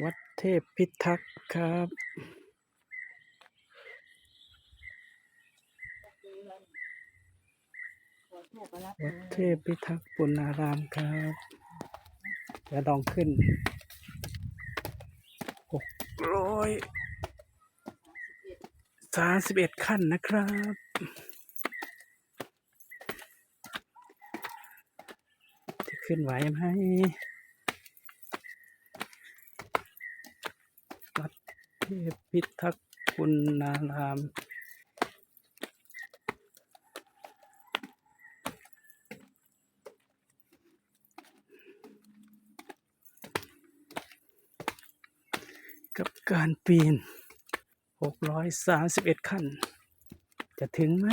วัดเทพพิทักษ์ครับ วัดเทพพิทักษ์ปุณารามครับจะลองขึ้นหกร้อยสามสิบเอ็ดขั้นนะครับจะขึ้นไหวไหมวัดเท พิทักษ์ปุณาราม กับการปีน 631 ขั้น จะถึงไหม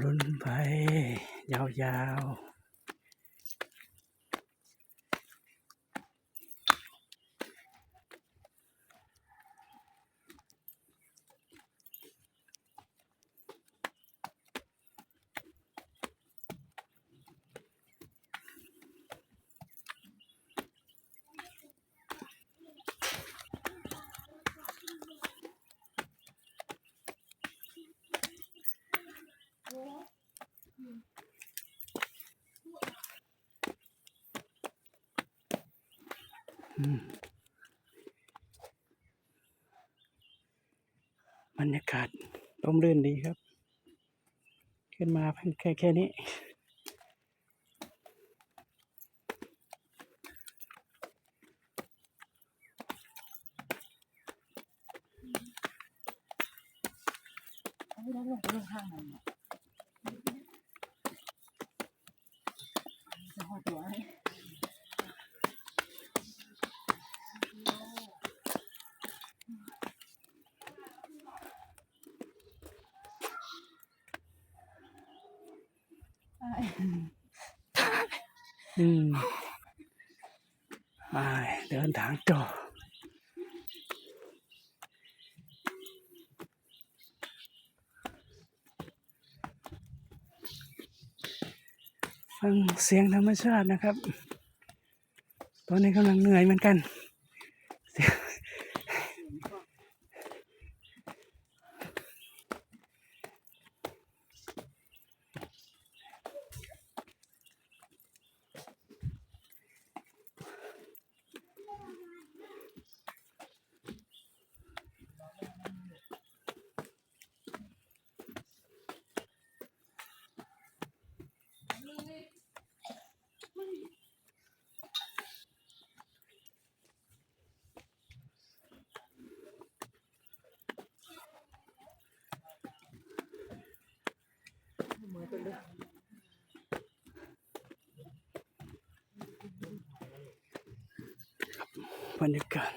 ลุ้นไป ยาวๆ บรรยากาศร่มรื่นดีครับ ขึ้นมาเพียงแค่แค่นี้ไม่ได้ลงไปลงข้างมันเนี่ยจะหอตัวให้ อืมไปเดินทางต่อฟังเสียงธรรมชาตินะครับ ตอนนี้กำลังเหนื่อยเหมือนกันเสียง บรรยากาศ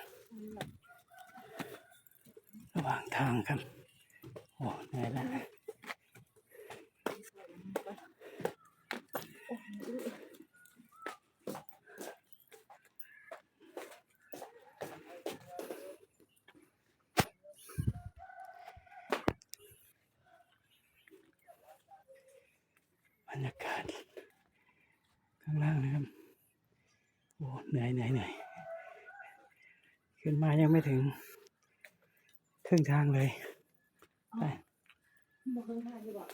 ระหว่างทางครับ โอ้เหนื่อยแล้วบรรยากาศข้างล่างนะครับ โอ้เหนื่อยเหนื่อยเหนื่อย ยังไม่ถึงครึ่งทางเลยไปมาข้างหน้าดีกว่า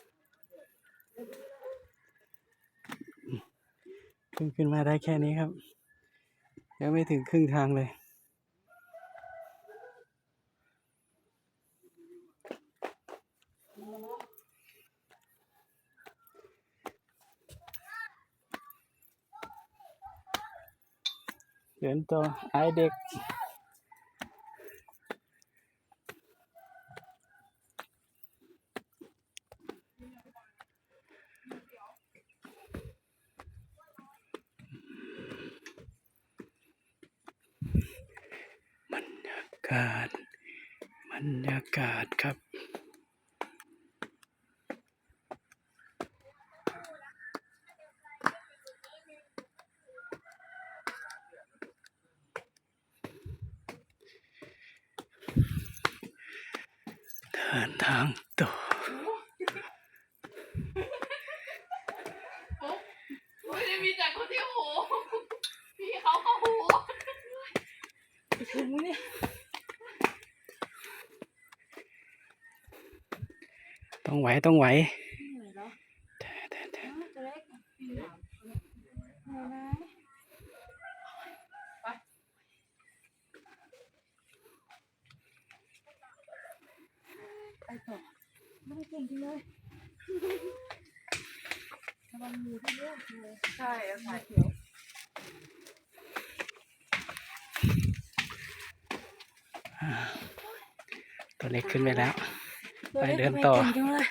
เพิ่งขึ้นมาได้แค่นี้ครับ ยังไม่ถึงครึ่งทางเลยเดินต่อไอเด็กากาศบรรยากาศครับเดินทางต่อ ไม่ได้มีแต่คนที่หูพี่เขาเข้าหู ถึงเนี่ย ต้องไหวต้องไหวเหนื่อยแล้วแท้แท้แท้ตัวเล็กเหนื่อยไหมไปต่อไม่ได้เก่งจริงเลยระวังมือที่เลือกเลยใช่สายเขียวตัวเล็กขึ้นไปแล้ว ไปเดินต่อ เก่งจังเลย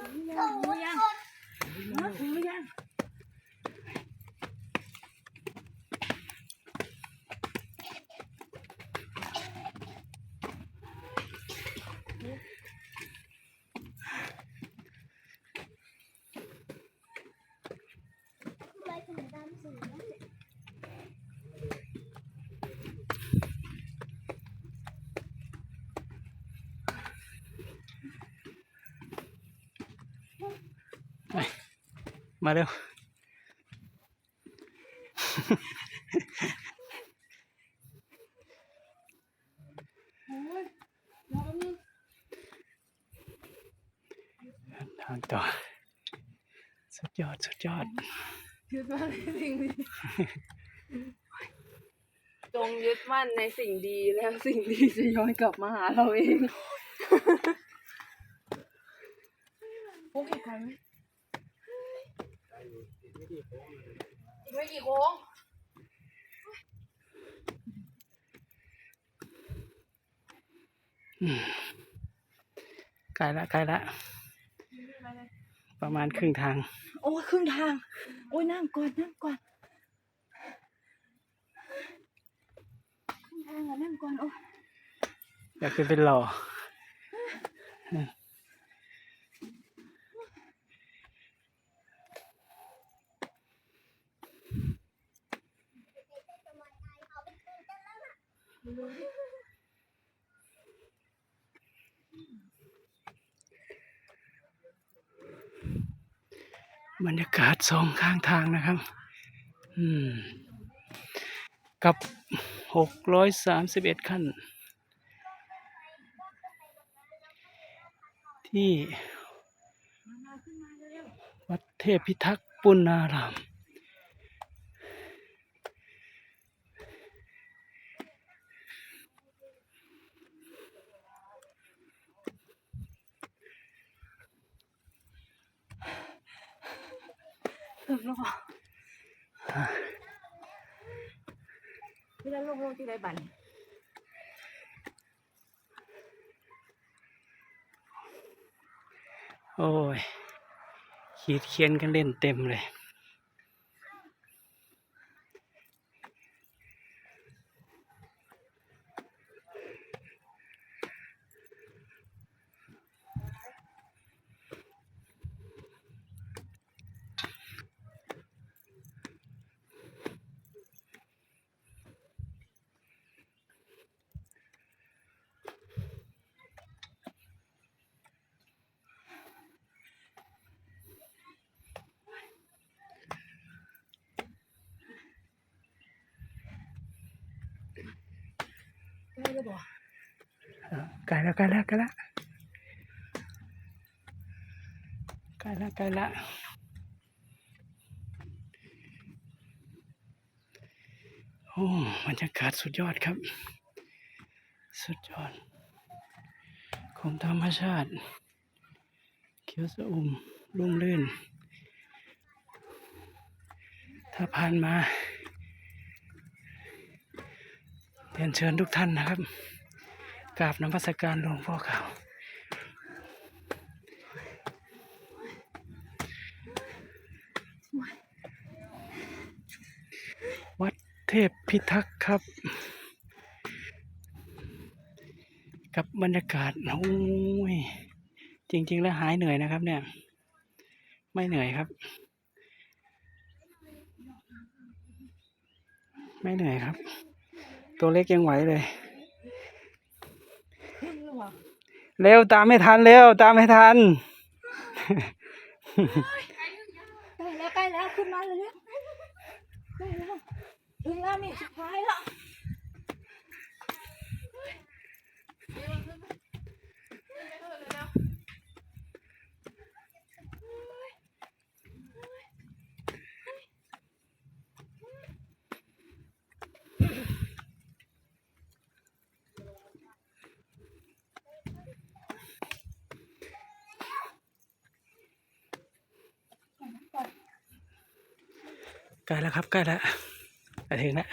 ถึงหรือยังฮะถึงหรือยัง มาเร็วโอ้ยรอแป๊บนึงทางต่อ สุดยอด สุดยอดคิดว่าสิ่งดี จงยึดมั่นในสิ่งดีแล้วสิ่งดีจะย้อนกลับมาหาเราเองโอ้ยไกลไหม อีกไม่กี่โค้งใกล้ละใกล้ละประมาณครึ่งทาง โอ้ยครึ่งทาง โอ้ยนั่งก่อนนั่งก่อนครึ่งทางอะนั่งก่อนโอ้ยอยากขึ้นเป็นหล่อ บรรยากาศสองข้างทางนะครับ อืม กับหกร้อยสามสิบเอ็ดขั้น ที่ววัดเทพพิทักษ์ปุณาราม ๆถึงแล้วเหรอ พี่แล้วลงลงที่ไรบันโอ้ยขีดเขียนกันเล่นเต็มเลย ได้หรือเปล่าใกลแล้วกลแล้วกลแล้วกลแล้วกลแล้วโอ้บรรยากาศสุดยอดครับ สุดยอด ของธรรมชาติ เขียวสะอุ่มรุ่มรื่น ถ้าผ่านมา เรียนเชิญทุกท่านนะครับกราบนมัสการหลวงพ่อขาววัดเทพพิทักษ์ครับ กับบรรยากาศโอ้ยจริง ๆ แล้วหายเหนื่อยนะครับ เนี่ย ไม่เหนื่อยครับ ไม่เหนื่อยครับ ตัวเล็กยังไหวเลยขึ้นหรือเปล่าเร็วตามไม่ทันเร็วตามไม่ทัน ใกล้แล้วใกล้แล้วขึ้นมาเลยเนี่ยใกล้แล้วถึงแล้วนี่สุดท้ายแล้ว ใกล้แล้วครับใกล้แล้วไปถึงแล้ว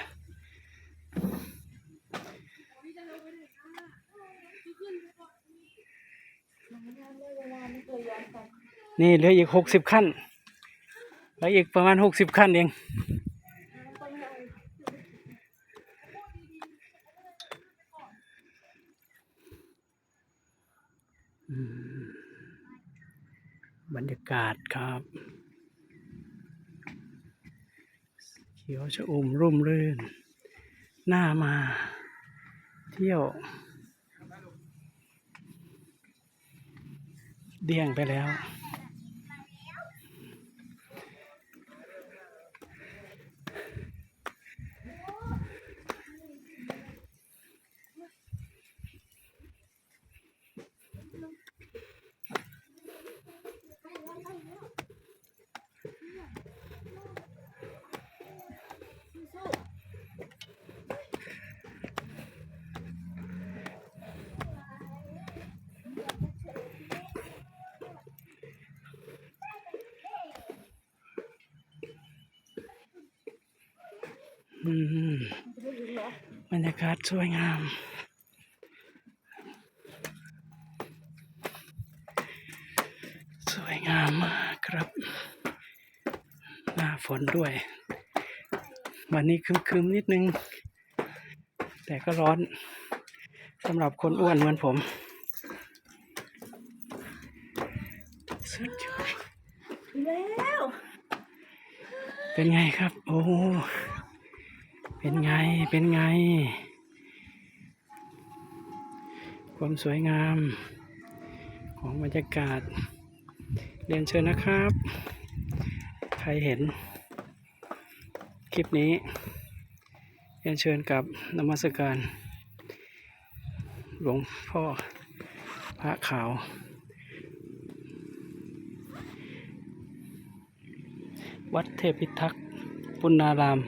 นี่เหลืออีกหกสิบขั้นเหลืออีกประมาณหกสิบขั้นเองบรรยากาศครับ เขียวชะอุ่มร่มรื่นหน้ามา เที่ยว เดี่ยงไปแล้ว บรรยากาศสวยงาม สวยงามมากครับ หน้าฝนด้วย วันนี้ครึมๆนิดนึง แต่ก็ร้อนสำหรับคนอ้วนเหมือนผม สุดยอดแล้ว เป็นไงครับ โอ้ เป็นไง เป็นไง ความสวยงาม ของบรรยากาศ เรียนเชิญนะครับ ใครเห็น คลิปนี้ เรียนเชิญกับนมัสการ หลวงพ่อพระขาววัดเทพิทักษ์ปุณณาราม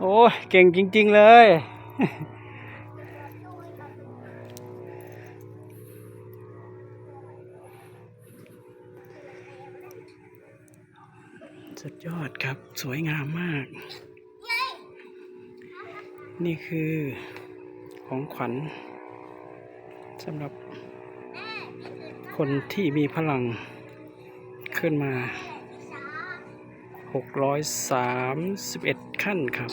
โอ้ยเก่งจริง ๆ เลย สุดยอดครับสวยงามมาก นี่คือของขวัญสำหรับคนที่มีพลังขึ้นมา 631 ขั้นครับ